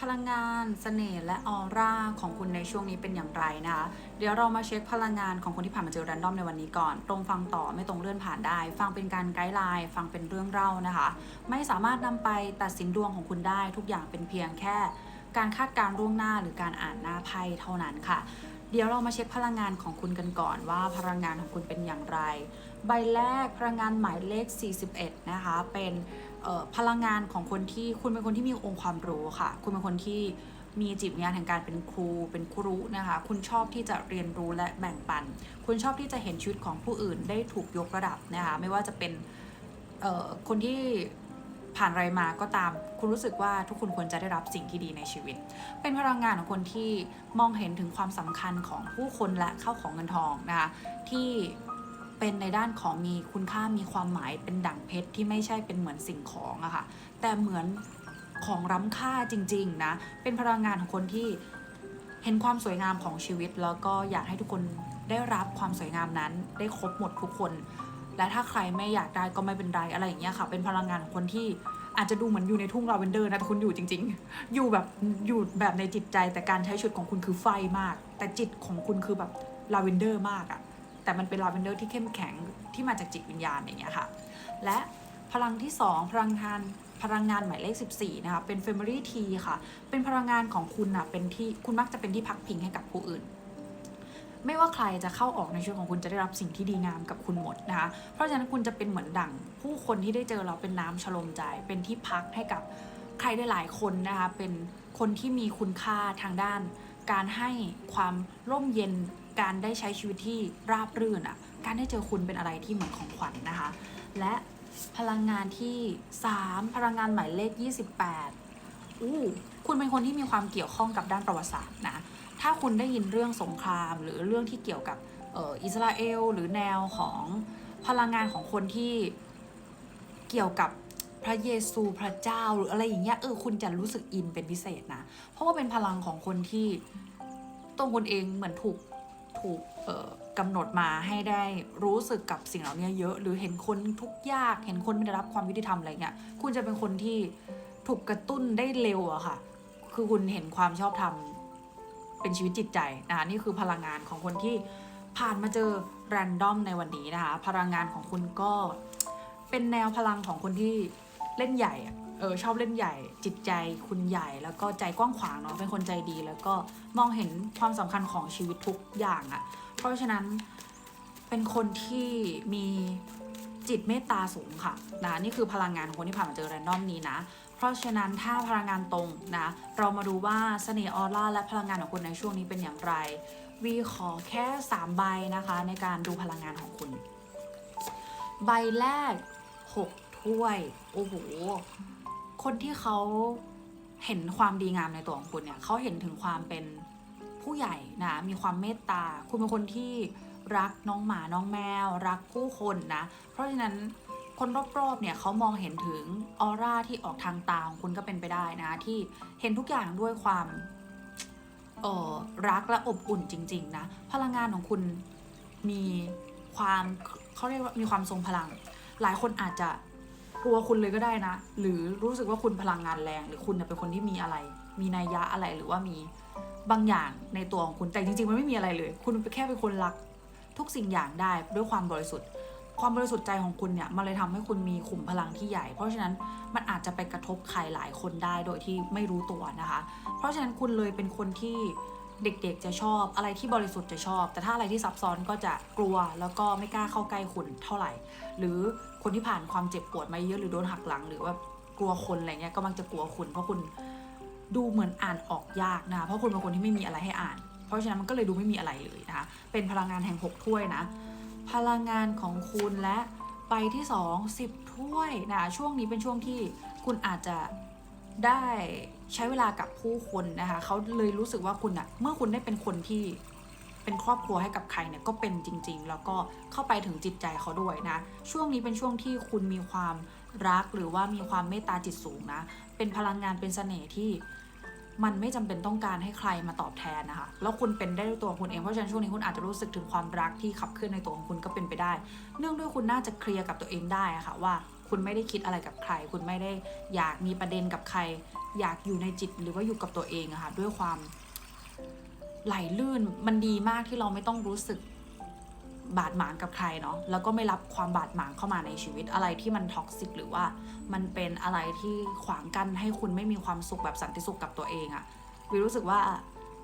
พลังงานเสน่ห์และออร่าของคุณในช่วงนี้เป็นอย่างไรนะคะ เดี๋ยวเรามาเช็คพลังงานของคนที่ผ่านมาเจอแรนดอมในวันนี้ก่อน ตรงฟังต่อไม่ตรงเลื่อนผ่านได้ ฟังเป็นการไกด์ไลน์ฟังเป็นเรื่องเล่านะคะ ไม่สามารถนำไปตัดสินดวงของคุณได้ทุกอย่างเป็นเพียงแค่ การคาดการณ์ล่วงหน้าหรือการอ่านหน้าไพ่เท่านั้นค่ะ เดี๋ยวเรามาเช็คพลังงานของคุณกันก่อนว่าพลังงานของคุณเป็นอย่างไร ใบแรกพลังงานหมายเลข 41 นะคะเป็น พลังงานของคนที่คุณเป็นคนที่มีองค์ความรู้ค่ะ คุณเป็นคนที่มีจิตวิญญาณแห่งการเป็นครู เป็นครูนะคะ คุณชอบที่จะเรียนรู้และแบ่งปัน คุณชอบที่จะเห็นชีวิตของผู้อื่นได้ถูกยกระดับนะคะ ไม่ว่าจะเป็นคนที่ผ่านอะไรมาก็ตาม คุณรู้สึกว่าทุกคนควรจะได้รับสิ่งที่ดีในชีวิต เป็นพลังงานของคนที่มองเห็นถึงความสำคัญของผู้คนและเข้าของเงินทองนะคะ ที่ เป็นในด้านของมีคุณค่ามีความหมายเป็นดั่งเพชรที่ไม่ใช่เป็นเหมือนสิ่งของอะค่ะแต่เหมือนของล้ำค่าจริง ๆ นะ เป็นพลังงานของคนที่เห็นความสวยงามของชีวิต แล้วก็อยากให้ทุกคนได้รับความสวยงามนั้น ได้ครบหมดทุกคน และถ้าใครไม่อยากได้ก็ไม่เป็นไรอะไรอย่างเงี้ยค่ะ เป็นพลังงานของคนที่อาจจะดูเหมือนอยู่ในทุ่งลาเวนเดอร์นะแต่คุณอยู่จริง ๆ อยู่แบบอยู่แบบในจิตใจแต่การใช้ชุดของคุณคือไฟมาก แต่จิตของคุณคือแบบลาเวนเดอร์มากอะ แต่มันเป็นลาเวนเดอร์ที่เข้มแข็งที่มาจากจิตวิญญาณอย่างเงี้ยค่ะ และพลังที่ 2 พลังงานพลังงานหมายเลข 14 นะคะ เป็น Family T ค่ะ เป็นพลังงานของคุณนะเป็นที่คุณมักจะเป็นที่พักพิงให้กับผู้อื่น ไม่ว่าใครจะเข้าออกในชีวิตของคุณจะได้รับสิ่งที่ดีงามกับคุณหมดนะคะ เพราะฉะนั้นคุณจะเป็นเหมือนดั่ง ผู้คนที่ได้เจอเราเป็นน้ำชโลมใจ เป็นที่พักให้กับใครได้หลายคนนะคะ เป็นคนที่มีคุณค่าทางด้าน การให้ความร่มเย็น การได้ใช้ชีวิตที่ราบรื่นอะ การได้เจอคุณเป็นอะไรที่เหมือนของขวัญนะคะ และพลังงานที่ 3 พลังงานหมายเลข 28อู้คุณเป็นคนที่มีความเกี่ยวข้องกับด้านประวัติศาสตร์นะ ถ้าคุณได้ยินเรื่องสงคราม หรือเรื่องที่เกี่ยวกับเอ,อ,อิสราเอล หรือแนวของพลังงานของคนที่เกี่ยวกับพระเยซูพระเจ้าหรืออะไรอย่างเงี้ยเออคุณจะรู้สึกอินเป็นพิเศษนะ เพราะว่าเป็นพลังของคนที่ตัวคุณเองเหมือนถูก ถูกกำหนดมาให้ได้รู้สึกกับสิ่งเหล่านี้เยอะ หรือเห็นคนทุกยาก เห็นคนไม่ได้รับความยุติธรรมอะไรเงี้ย คุณจะเป็นคนที่ถูกกระตุ้นได้เร็วอะค่ะ คือคุณเห็นความชอบธรรมเป็นชีวิตจิตใจนะคะนี่คือพลังงานของคนที่ผ่านมาเจอแรนดอมในวันนี้นะคะ พลังงานของคุณก็เป็นแนวพลังของคนที่เล่นใหญ่อะ เออชอบเล่นใหญ่ จิตใจคุณใหญ่ แล้วก็ใจกว้างขวางเนาะเป็นคนใจดี แล้วก็มองเห็นความสำคัญของชีวิตทุกอย่างอะเพราะฉะนั้นเป็นคนที่มีจิตเมตตาสูงค่ะนะนี่คือพลังงานของคนที่ผ่านมาเจอแรนดอมนี้นะ เพราะฉะนั้นถ้าพลังงานตรงนะเรามาดูว่าเสน่ห์ออร่าและพลังงานของคุณในช่วงนี้เป็นอย่างไรวีขอแค่3ใบนะคะในการดูพลังงานของคุณ ใบแรก 6 ถ้วย โอ้โห คนที่เขาเห็นความดีงามในตัวของคุณเนี่ยเขาเห็นถึงความเป็นผู้ใหญ่นะ มีความเมตตา คุณเป็นคนที่รักน้องหมาน้องแมว รักผู้คนนะ เพราะฉะนั้นคนรอบๆ เนี่ยเขามองเห็นถึงออร่าที่ออกทางตาของคุณก็เป็นไปได้นะ ที่เห็นทุกอย่างด้วยความเออรักและอบอุ่นจริง ๆ นะ พลังงานของคุณมีความเขาเรียกว่ามีความทรงพลัง หลายคนอาจจะ ลัวคุณเลยก็ได้นะ หรือรู้สึกว่าคุณพลังงานแรง หรือคุณเนี่ยเป็นคนที่มีอะไร มีนัยยะอะไรหรือว่ามีบางอย่างในตัวของคุณแต่จริงๆมันไม่มีอะไรเลย คุณแค่เป็นคนรักทุกสิ่งอย่างได้ด้วยความบริสุทธิ์ ความบริสุทธิ์ใจของคุณเนี่ยมันเลยทำให้คุณมีขุมพลังที่ใหญ่ เพราะฉะนั้นมันอาจจะไปกระทบใครหลายคนได้โดยที่ไม่รู้ตัวนะคะ เพราะฉะนั้นคุณเลยเป็นคนที่ เด็กๆจะชอบอะไรที่บริสุทธิ์จะชอบ แต่ถ้าอะไรที่ซับซ้อนก็จะกลัวแล้วก็ไม่กล้าเข้าใกล้คุณเท่าไหร่ หรือคนที่ผ่านความเจ็บปวดมาเยอะหรือโดนหักหลัง หรือว่ากลัวคนอะไรเงี้ยก็มักจะกลัวคุณเพราะคุณดูเหมือนอ่านออกยากนะคะเพราะคุณเป็นคนที่ไม่มีอะไรให้อ่าน เพราะฉะนั้นมันก็เลยดูไม่มีอะไรเลยนะคะเป็นพลังงานแห่งหกถ้วยนะ พลังงานของคุณและใบที่ 2 10ถ้วยนะช่วงนี้เป็นช่วงที่คุณอาจจะได้ ใช้เวลากับผู้คนนะคะเขาเลยรู้สึกว่าคุณอะเมื่อคุณได้เป็นคนที่เป็นครอบครัวให้กับใครเนี่ยก็เป็นจริง ๆ แล้วก็เข้าไปถึงจิตใจเขาด้วยนะ ช่วงนี้เป็นช่วงที่คุณมีความรักหรือว่ามีความเมตตาจิตสูงนะ เป็นพลังงานเป็นเสน่ห์ที่มันไม่จำเป็นต้องการให้ใครมาตอบแทนนะคะ แล้วคุณเป็นได้ด้วยตัวคุณเอง เพราะฉะนั้นช่วงนี้คุณอาจจะรู้สึกถึงความรักที่ขับเคลื่อนในตัวของคุณก็เป็นไปได้ เนื่องด้วยคุณน่าจะเคลียร์กับตัวเองได้ะค่ะว่า คุณไม่ได้คิดอะไรกับใคร คุณไม่ได้อยากมีประเด็นกับใคร อยากอยู่ในจิตหรือว่าอยู่กับตัวเองอะค่ะด้วยความไหลลื่นมันดีมากที่เราไม่ต้องรู้สึกบาดหมางกับใครเนาะแล้วก็ไม่รับความบาดหมางเข้ามาในชีวิตอะไรที่มันท็อกซิกหรือว่ามันเป็นอะไรที่ขวางกั้นให้คุณไม่มีความสุขแบบสันติสุขกับตัวเองอะวิรู้สึกว่า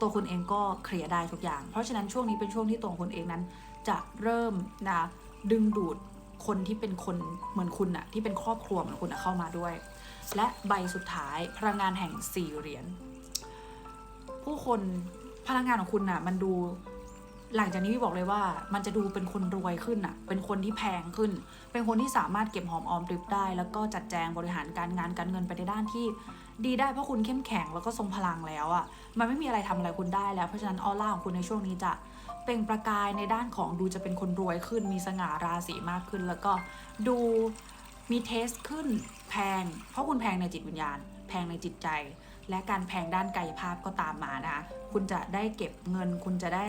ตัวคุณเองก็เคลียร์ได้ทุกอย่าง เพราะฉะนั้นช่วงนี้เป็นช่วงที่ตัวคุณเองนั้น จะเริ่มนะดึงดูด คนที่เป็นคนเหมือนคุณอะที่เป็นครอบครัวเหมือนคุณอะเข้ามาด้วย และใบสุดท้ายพลังงานแห่งสี่เหรียญผู้คนพลังงานของคุณน่ะมันดูหลังจากนี้พี่บอกเลยว่า มันจะดูเป็นคนรวยขึ้นน่ะเป็นคนที่แพงขึ้น เป็นคนที่สามารถเก็บหอมออมริบได้ แล้วก็จัดแจงบริหารการงานการเงินไปในด้านที่ ดีได้เพราะคุณเข้มแข็งแล้วก็ทรงพลังแล้วอะ่ะ มันไม่มีอะไรทำอะไรคุณได้แล้ว เพราะฉะนั้นออร่าของคุณในช่วงนี้จะเปล่งประกายในด้านของดูจะเป็นคนรวยขึ้น มีสง่าราศีมากขึ้น แล้วก็ดูมีเทสขึ้นแพง เพราะคุณแพงในจิตวิญญาณ แพงในจิตใจ และการแพงด้านกายภาพก็ตามมานะคะคุณจะได้เก็บเงิน คุณจะได้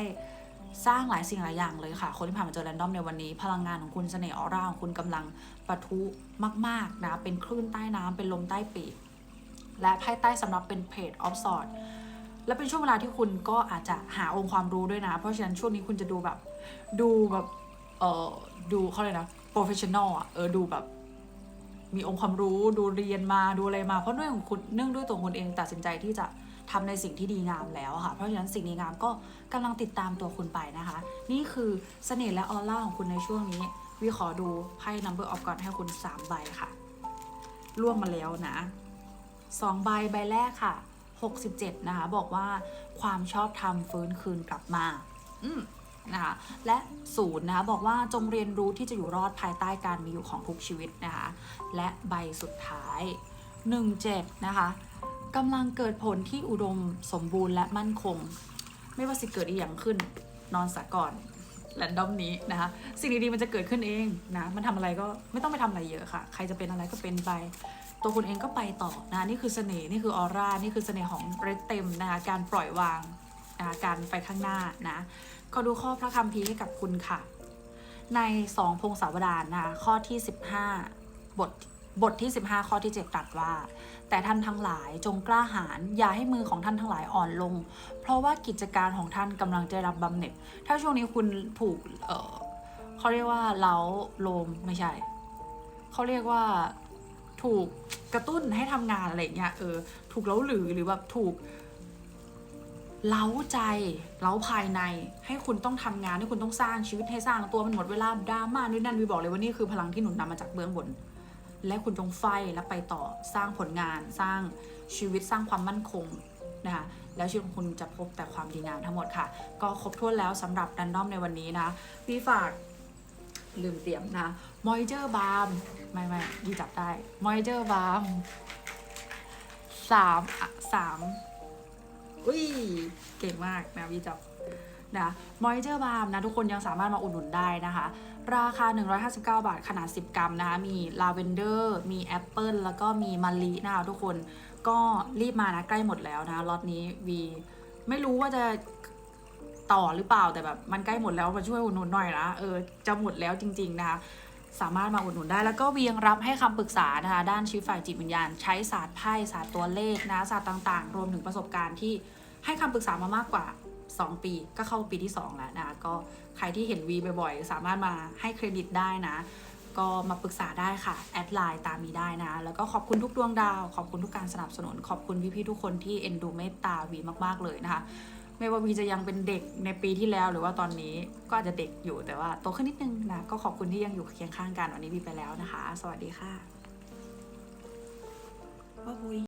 สร้างหลายสิ่งหลายอย่างเลยค่ะ คนที่ผ่านมาเจอแรนดอมในวันนี้ พลังงานของคุณเสน่ห์ออร่าของคุณกำลังปะทุมากๆนะเป็นคลื่นใต้น้ำเป็นลมใต้ปีก และไพ่ใต้สำหรับเป็นเพจออฟสอดและเป็นช่วงเวลาที่คุณก็อาจจะหาองค์ความรู้ด้วยนะ เพราะฉะนั้นช่วงนี้คุณจะดูแบบ ดูแบบ เออดูเขาเลยนะโปรเฟชชั่นอลอะ เออ ดูแบบ มีองค์ความรู้ ดูเรียนมา ดูอะไรมา เพราะด้วยของคุณ เนื่องด้วยตัวคุณเองตัดสินใจที่จะทำในสิ่งที่ดีงามแล้วค่ะ เพราะฉะนั้นสิ่งดีงามก็กำลังติดตามตัวคุณไปนะคะ นี่คือเสน่ห์และออร่าของคุณในช่วงนี้ วิขอดูไพ่ number of God ให้คุณ 3 ใบค่ะร่วมมาแล้วนะ สองใบใบแรกค่ะ 67 นะคะ บอกว่าความชอบธรรมฟื้นคืนกลับมา อืมนะคะและศูนย์นะคะบอกว่าจงเรียนรู้ที่จะอยู่รอดภายใต้การมีอยู่ของทุกชีวิตนะคะและใบสุดท้าย 17 นะคะกำลังเกิดผลที่อุดมสมบูรณ์และมั่นคง ไม่ว่าสิเกิดอีกอย่างขึ้นนอนสะก่อนแรนดอมนี้นะคะสิ่งดีๆมันจะเกิดขึ้นเองนะมันทำอะไรก็ไม่ต้องไปทำอะไรเยอะค่ะ ใครจะเป็นอะไรก็เป็นไป ตัวคุณเองก็ไปต่อนะนี่คือเสน่ห์นี่คือออร่านี่คือเสน่ห์ของเรดเต็มนะคะการปล่อยวางนะการไปข้างหน้านะขอดูข้อพระคัมภีร์ให้กับคุณค่ะ ในสองพงศาวดารนะข้อที่ 15 บทบทที่ 15 ข้อที่ 7ตรัสว่า แต่ท่านทั้งหลายจงกล้าหาญอย่าให้มือของท่านทั้งหลายอ่อนลง เพราะว่ากิจการของท่านกำลังจะรับบำเหน็จ ถ้าช่วงนี้คุณถูกเเขาเรียกว่าเล้าโลมไม่ใช่ เขาเรียกว่า ถูกกระตุ้นให้ทำงานอะไรเงี้ยเออถูกเล้าหรือหรือแบบถูก เล้าใจเล้าภายในให้คุณต้องทำงานให้คุณต้องสร้างชีวิตให้สร้างตัวมันหมดเวลาดราม่านู่นนั่นวีบอกเลยว่านี่คือพลังที่หนุนนำมาจากเบื้องบน และคุณจงไฟและไปต่อสร้างผลงานสร้างชีวิตสร้างความมั่นคงนะคะแล้วชีวิตของคุณจะพบแต่ความดีงามทั้งหมดค่ะ ก็ครบถ้วนแล้วสำหรับดันดอมในวันนี้นะพี่ฝาก ลืมเตรียมนะมอยเจอร์บาร์มไม่ไม่ดีจับได้มอยเจอร์บาร์มสามอะสามอุ้ย เก่งมากนะพี่จับนะมอยเจอร์บาร์มนะ ทุกคนยังสามารถมาอุดหนุนได้นะคะ ราคา 159 บาทขนาด 10 กรัมนะคะ มีลาเวนเดอร์ มีแอปเปิลแล้วก็มีมะลินะคะทุกคนก็รีบมานะ ใกล้หมดแล้วนะล็อตนี้วีไม่รู้ว่าจะ ต่อหรือเปล่าแต่แบบมันใกล้หมดแล้วมาช่วยอุดหนุนหน่อยนะเออจะหมดแล้วจริง ๆ นะคะสามารถมาอุดหนุนได้แล้วก็เวียงรับให้คำปรึกษานะคะด้านชีวิตฝ่ายจิตวิญญาณ ใช้ศาสตร์ไพ่ศาสตร์ตัวเลขนะศาสตร์ต่างๆ รวมถึงประสบการณ์ที่ให้คำปรึกษามามากกว่า 2 ปีก็เข้าปีที่ 2 แล้วนะก็ใครที่เห็นวีบ่อยๆ สามารถมาให้เครดิตได้นะ ก็มาปรึกษาได้ค่ะ แอดไลน์ตามนี้ได้นะ แล้วก็ขอบคุณทุกดวงดาว ขอบคุณทุกการสนับสนุน ขอบคุณพี่ๆทุกคนที่เอ็นดูเมตตาวีมากๆเลยนะคะ ไม่ว่าวีจะยังเป็นเด็กในปีที่แล้ว หรือว่าตอนนี้ก็อาจจะเด็กอยู่แต่ว่าโตขึ้นนิดนึงนะก็ขอบคุณที่ยังอยู่เคียงข้างกันวันนี้วีไปแล้วนะคะ สวัสดีค่ะบ๊าบาย